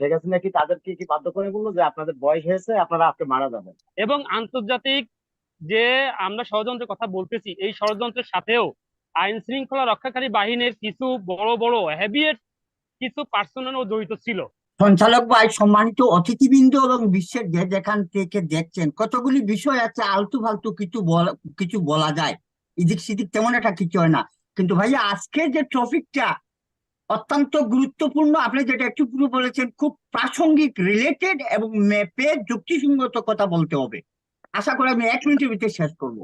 শেখ হাসিনা কি তাদেরকে কি বাধ্য করে বলল যে আপনাদের বয়স হয়েছে আপনারা আজকে মারা যাবেন? এবং আন্তর্জাতিক যে আমরা ষড়যন্ত্রের কথা বলতেছি এই ষড়যন্ত্রের সাথেও আইন শৃঙ্খলা রক্ষাকারী বাহিনীর কিছু বড় বড় হেভিয়েট কিছু পার্সোনালও জড়িত ছিল। সঞ্চালক ভাই সম্মানিত অতিথিবৃন্দ এবং বিশ্বের যে যেখান থেকে দেখছেন কতগুলি বিষয় আছে আলতু ফালতু কিছু বলা কিছু বলা যায়। এদিক সেদিক তেমন একটা কিছু হয় না। কিন্তু ভাইয়া আজকে যে টপিকটা অত্যন্ত গুরুত্বপূর্ণ। আপনি যেটা একটু পুরো বলেছেন, খুব প্রাসঙ্গিক রিলেটেড এবং ম্যাপে যুক্তিসঙ্গত কথা বলতে হবে। আশা করি আমি এক মিনিটের ভিতরে শেষ করব।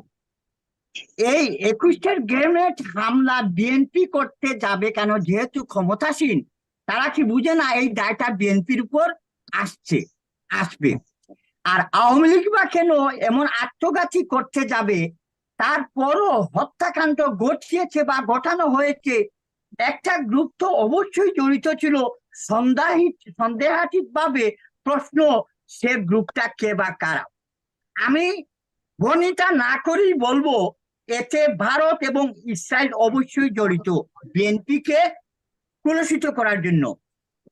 এই একুশটার গ্রেনেড হামলা বিএনপি করতে যাবে কেন? যেহেতু ক্ষমতাসীন, তারা কি বুঝে না এই দায়টা বিএনপির উপর আসছে, আসবে? আর আওয়ামী লীগ বা কেন এমন আত্মঘাতী করতে যাবে? তারপরও হত্যাকাণ্ড ঘটিয়েছে বা ঘটানো হয়েছে একটা গ্রুপ তো অবশ্যই জড়িত ছিল। সন্দেহিত সন্দেহাতীত ভাবে প্রশ্ন, সে গ্রুপটা কে বা কারা? আমি বনিতা না করেই বলব, এতে ভারত এবং ইসরায়েল অবশ্যই জড়িত বিএনপি কে কুলসিত করার জন্য।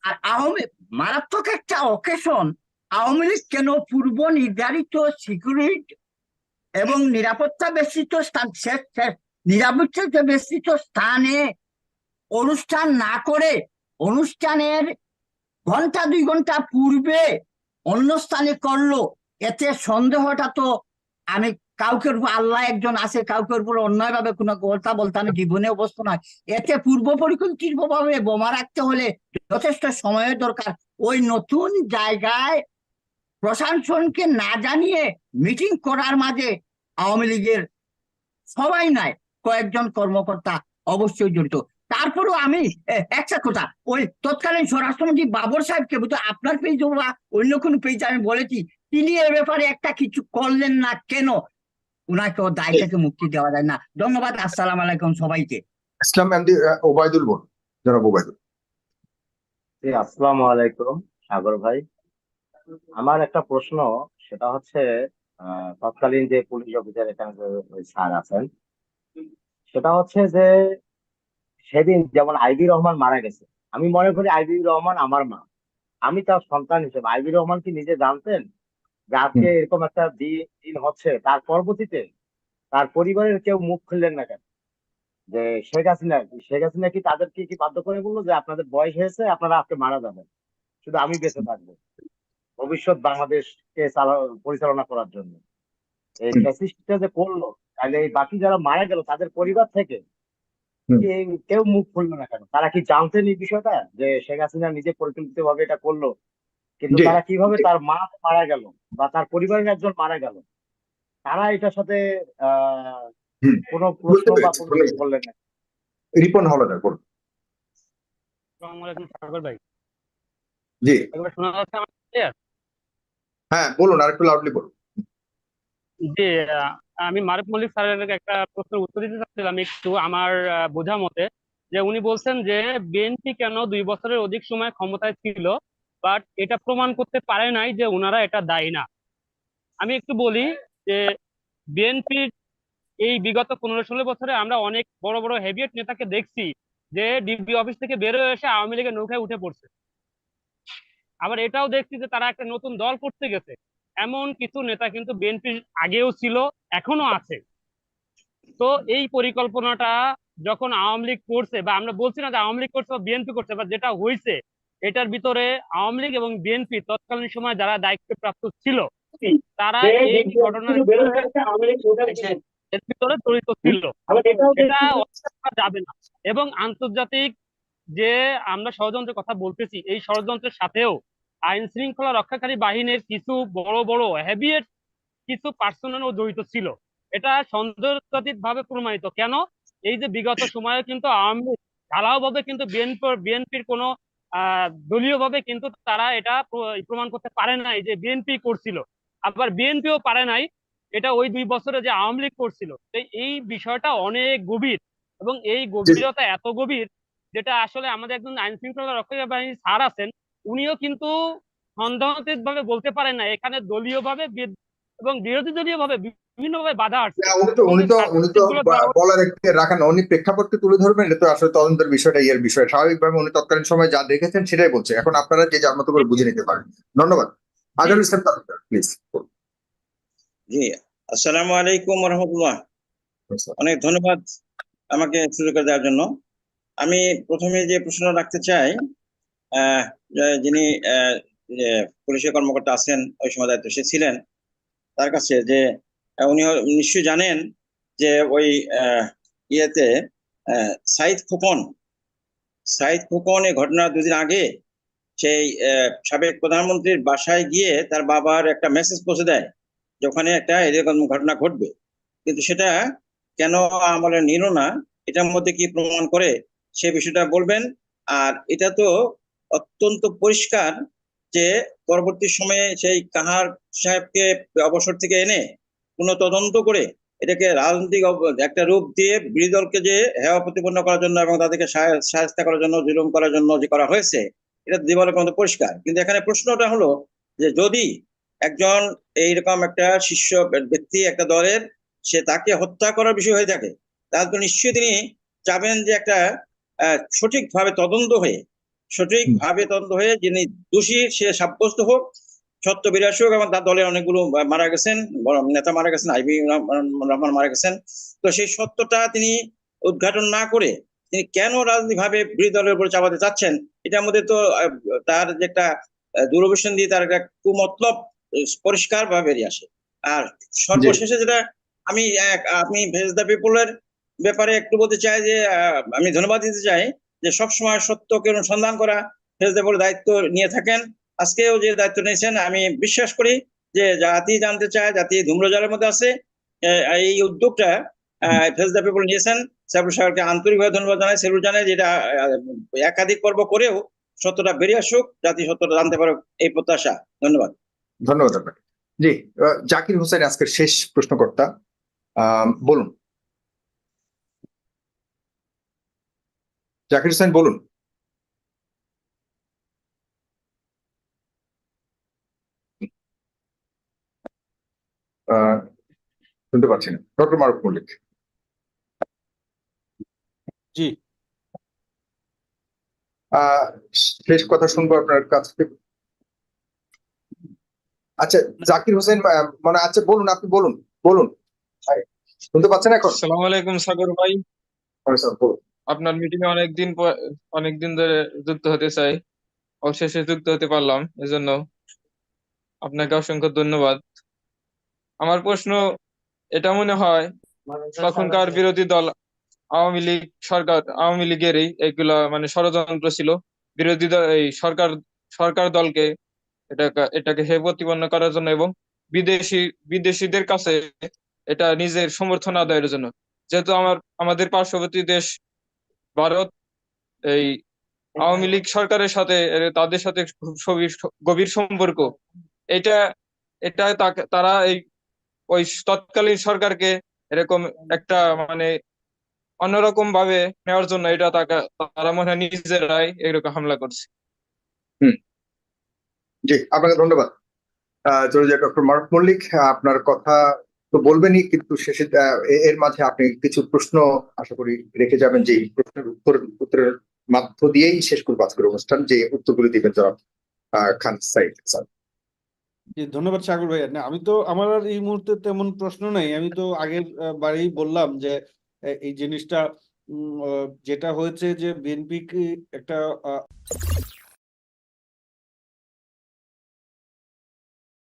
আর আওয়ামী, মারাত্মক একটা অকেশন আওয়ামী লীগ কেন পূর্ব নির্ধারিত সিকিউরিটি এবং নিরাপত্তা বেষ্টিত স্থান নিরাপত্তা বেষ্টিত স্থানে অনুষ্ঠান না করে অনুষ্ঠানের ঘণ্টা দুই ঘণ্টা পূর্বে অন্য স্থানে করল। এতে সন্দেহটা তো আমি কাউকে আল্লাহ একজন আছে, কাউকে উপর অন্যায় ভাবে কোনো কথা বলতে আমি জীবনে অবস্থা নয় এতে পূর্ব পরিকল্পিত ভাবে বোমা রাখতে হলে যথেষ্ট সময়ের দরকার। ওই নতুন জায়গায় প্রশাসনকে না জানিয়ে মিটিং করার মাঝে আওয়ামী লীগের সবাই নাই, কয়েকজন কর্মকর্তা অবশ্যই জড়িত। তারপরেও আমি একটা কথা ওই তৎকালীন স্বরাষ্ট্রমন্ত্রী বাবর সাহেবকে বুঝতে আপনার পেজ বা অন্য কোনো পেজ আমি বলেছি তিনি এ ব্যাপারে একটা কিছু করলেন না কেন? উনাকে ও দায় থেকে মুক্তি দেওয়া যায় না। ধন্যবাদ আসসালাম আলাইকুম সবাইকে। ইসলাম এমডি ওবায়দুল বল জনাব ওবায়দুল। আসসালামু আলাইকুম সাগর ভাই। আমার একটা প্রশ্ন সেটা হচ্ছে আহ, তৎকালীন যে পুলিশ অফিসার এখানে স্যার আছেন সেটা হচ্ছে যে সেদিন যেমন আইবি রহমান মারা গেছে আমি মনে করি আইবি রহমান আমার মা। আমি তার সন্তান হিসেবে আইবি রহমান কি নিজে জানতেন যে আজকে এরকম একটা দিন হচ্ছে? তার পরবর্তীতে তার পরিবারের কেউ মুখ খুললেন না কেন? যে শেখ হাসিনা শেখ হাসিনা কি তাদেরকে কি বাধ্য করে বলল যে আপনাদের বয়স হয়েছে আপনারা আজকে মারা যাবেন? শুধু আমি বেঁচে থাকব। ভবিষ্যৎ বাংলাদেশকে চালা- পরিচালনা করার জন্য। এই ফ্যাসিস্টটা যে করল তাহলে এই বাকি যারা মারা গেল তাদের পরিবার থেকে কেউ মুখ খুললো না কেন? তারা কি জানতেন এই বিষয়টা? যে শেখ হাসিনা নিজে পরিকল্পিত ভাবে এটা করল। কিন্তু তারা কীভাবে তার মা মারা গেল বা তার পরিবারের একজন মারা গেল? তারা এটার সাথে আহ কোনো প্রশ্ন বা করলেন না। রিপন হলদার বলুন। আসসালামু আলাইকুম সাগর ভাই। জি। শোনা যাচ্ছে হ্যাঁ বলুন আর একটু লাউডলি বলুন। যে আহ, আমি মারুফ মল্লিক স্যারের একটা প্রশ্নের উত্তর দিতে চাচ্ছিলাম একটু আমার বোঝা মতে, যে উনি বলছেন যে বিএনপি কেন দুই বছরের অধিক সময় ক্ষমতায় ছিল, বাট এটা প্রমাণ করতে পারে নাই যে ওনারা এটা দায়ী না। আমি একটু বলি যে বিএনপির এই বিগত পনেরো ষোলো বছরে আমরা অনেক বড় বড় হেভিয়েট নেতাকে দেখছি যে ডিবি অফিস থেকে বের হয়ে এসে আওয়ামী লীগের নৌকায় উঠে পড়ছে। আবার এটাও দেখছি যে তারা একটা নতুন দল করতে গেছে। এমন কিছু নেতা কিন্তু বিএনপির আগেও ছিল এখনও আছে। তো এই পরিকল্পনাটা যখন আওয়ামী লীগ করছে বা আমরা বলছি না যে আওয়ামী লীগ করছে বা বিএনপি করছে বা যেটা হয়েছে এটার ভিতরে আওয়ামী লীগ এবং বিএনপি তৎকালীন সময় যারা দায়িত্বপ্রাপ্ত ছিল তারা এই ঘটনার এর ভিতরে জড়িত ছিল। এটা যাবে না। এবং আন্তর্জাতিক যে আমরা ষড়যন্ত্রের কথা বলতেছি এই ষড়যন্ত্রের সাথেও আইন শৃঙ্খলা রক্ষাকারী বাহিনীর কিছু বড় বড় হেভিয়েট কিছু পার্সোনালও জড়িত ছিল। এটা সন্দেহাতীত ভাবে প্রমাণিত। কেন? এই যে বিগত সময়ে কিন্তু আওয়ামী লীগ ঢালাও ভাবে কিন্তু বিএনপি বিএনপির কোনো দলীয় ভাবে কিন্তু তারা এটা প্রমাণ করতে পারে নাই যে বিএনপি করছিল। আবার বিএনপিও পারে নাই এটা ওই দুই বছরে যে আওয়ামী লীগ করছিল। এই বিষয়টা অনেক গভীর এবং এই গভীরতা এত গভীর যেটা আসলে আমাদের একজন আইন শৃঙ্খলা রক্ষাকারী বাহিনীর স্যার আছেন উনিও কিন্তু সন্দেহাতীত ভাবে বলতে পারেন না এখানে দলীয় ভাবে এবং বিরোধী দলীয় ভাবে বিভিন্নভাবে বাধা আসছে। উনি তো উনি তো বলার একটি রাখেন উনি প্রেক্ষাপটকে তুলে ধরবেন এটা তো আসলে তদন্তের বিষয়টা ইয়ের বিষয়। স্বাভাবিকভাবে উনি তৎকালীন সময় যা দেখেছেন সেটাই বলছে। এখন আপনারা যে যার মতো করে বুঝে নিতে পারেন। ধন্যবাদ। আজহার ইসলাম তালুকদার প্লিজ। জি আসসালামু আলাইকুম রহমতুল্লাহ অনেক ধন্যবাদ আমাকে সুযোগ করে দেওয়ার জন্য। আমি প্রথমে যে প্রশ্ন রাখতে চাই যিনি পুলিশের কর্মকর্তা আছেন, ওই সময় দায়িত্ব সে ছিলেন, তার কাছে যে উনি নিশ্চয়ই জানেন যে ওই ইয়েতে সাইদ খোকন সাইদ খোকন এই ঘটনার দুদিন আগে সেই সাবেক প্রধানমন্ত্রীর বাসায় গিয়ে তার বাবার একটা মেসেজ পৌঁছে দেয় যে ওখানে একটা এরকম ঘটনা ঘটবে। কিন্তু সেটা কেন আমলে নিল না? এটার মধ্যে কি প্রমাণ করে? সে বিষয়টা বলবেন। আর এটা তো অত্যন্ত পরিষ্কার যে পরবর্তী সময়ে সেই কাহার সাহেবকে অবসর থেকে এনে কোনো তদন্ত করে এটাকে রাজনৈতিক একটা রূপ দিয়ে বিরোধী দলকে যে হেয় প্রতিপন্ন করার জন্য এবং তাদেরকে সাহায্য করার জন্য, জুলুম করার জন্য যে করা হয়েছে, এটা দিবালের মতো পরিষ্কার। কিন্তু এখানে প্রশ্নটা হলো যে যদি একজন এইরকম একটা শীর্ষ ব্যক্তি একটা দলের, সে তাকে হত্যা করার বিষয় হয়ে থাকে, তাহলে তো নিশ্চয়ই তিনি চাবেন যে একটা সঠিকভাবে তদন্ত হয়ে সঠিকভাবে তদন্ত হয়ে যিনি দোষী সে সাব্যস্ত হোক। সত্য বিরাশি হোক এবং তার দলের অনেকগুলো মারা গেছেন নেতা মারা গেছেন আইবি রহমান মারা গেছেন। তো সেই সত্যটা তিনি উদ্ঘাটন না করে তিনি কেন রাজনৈতিকভাবে বিরোধী দলের উপর চাপাতে চাচ্ছেন এটার মধ্যে তো তার যে একটা আহ, দূরভিশন দিয়ে তার একটা কুমতলব পরিষ্কার ভাবে বেরিয়ে আসে। আর সর্বশেষে যেটা আমি আমি ভেজ দ্য পিপলের ব্যাপারে একটু বলতে চাই যে আমি ধন্যবাদ দিতে চাই যে সবসময় সত্যকে অনুসন্ধান করা পিপল দায়িত্ব নিয়ে থাকেন। আজকেও যে দায়িত্ব নিয়েছেন, আমি বিশ্বাস করি যে জাতি জানতে চায়, জাতি ধূম্রজালের মধ্যে আছে। এই উদ্যোগটা ফেস দ্য পিপল নিয়েছেন। সাইবুল সাহেবকে আন্তরিকভাবে ধন্যবাদ জানাই। সেলুট জানাই যেটা একাধিক পর্ব করেও সত্যটা বেরিয়ে আসুক, জাতি সত্যটা জানতে পারুক, এই প্রত্যাশা। ধন্যবাদ। ধন্যবাদ জি জাকির হোসেন আজকের শেষ প্রশ্নকর্তা। বলুন। জাকির হোসেন বলুন। আহ, শুনতে পাচ্ছি না। ডক্টর মারুফ মল্লিক। জি। আহ, শেষ কথা শুনব আপনার কাছ থেকে। আচ্ছা জাকির হোসেন মানে আচ্ছা বলুন আপনি বলুন বলুন। শুনতে পাচ্ছেন এখন? আসসালামু আলাইকুম সাগর ভাই। হ্যাঁ, স্যার, বলুন। আপনার মিটিং এ অনেকদিন পর অনেকদিন ধরে যুক্ত হতে চাই। অবশেষে যুক্ত হতে পারলাম এজন্য আপনাকে অসংখ্য ধন্যবাদ। আমার প্রশ্ন এটা মনে হয় তখনকার বিরোধী দল আওয়ামী লীগ সরকার আওয়ামী লীগেরই এগুলা মানে ষড়যন্ত্র ছিল। বিরোধী দল এই সরকার সরকার দলকে এটাকে এটাকে হে প্রতিপন্ন করার জন্য এবং বিদেশি বিদেশিদের কাছে এটা নিজের সমর্থন আদায়ের জন্য। যেহেতু আমার আমাদের পার্শ্ববর্তী দেশ ভারত এই আওয়ামী লীগ সরকারের সাথে তাদের সাথে গভীর সম্পর্ক। এটা এটা তারা এই, ওই তৎকালীন সরকারকে এরকম একটা মানে অন্যরকম ভাবে নেওয়ার জন্য এটা তারা মনে হয় নিজেরাই এরকম হামলা করছে। জি, আপনাকে ধন্যবাদ। ডক্টর মারুফ মল্লিক, আপনার কথা তো বলবেনই কিন্তু শেষে এর মাঝে আপনি কিছু প্রশ্ন আশা করি রেখে যাবেন যে প্রশ্নের উত্তর, উত্তরের মাধ্য দিয়েই শেষ করব আজকের অনুষ্ঠান, যে উত্তরগুলি দিবেন জনাব খান সাইদ, স্যার। ধন্যবাদ সাগর ভাই না, আমি তো, আমার আর এই মুহূর্তে তেমন প্রশ্ন নাই। আমি তো আগের বারেই বললাম যে এই জিনিসটা যেটা হয়েছে যে, বিএনপি একটা